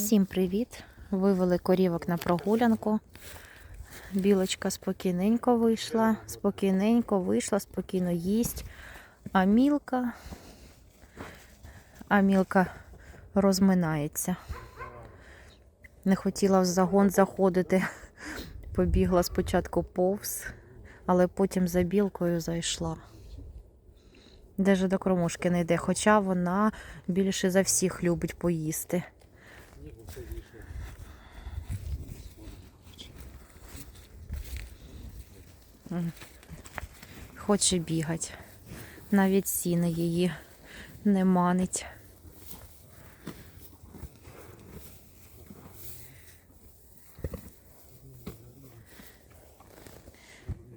Всім привіт! Вивели корівок на прогулянку. Білочка спокійненько вийшла, спокійненько вийшла, спокійно їсть. А мілка, а мілка розминається. Не хотіла в загон заходити. Побігла спочатку повз, але потім за білкою зайшла. Даже до кромушки не йде, хоча вона більше за всіх любить поїсти. Хоче бігати. Навіть сіно її не манить.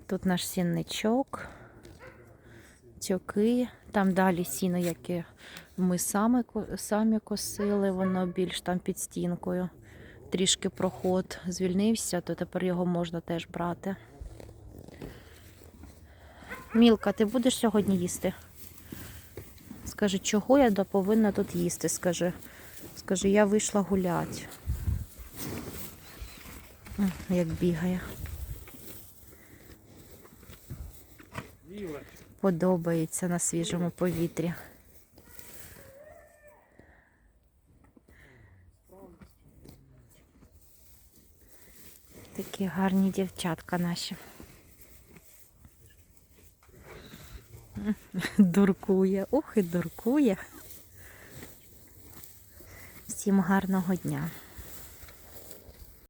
Тут наш сінничок, тюки, там далі сіно, яке ми самі, самі косили, воно більш там під стінкою. Трішки проход звільнився, то тепер його можна теж брати. Мілка, ти будеш сьогодні їсти? Скажи, чого я повинна тут їсти? Скажи, скажи, я вийшла гуляти. Як бігає. Подобається на свіжому повітрі. Такі гарні дівчатка наші. Дуркує. Ух і дуркує. Всім гарного дня.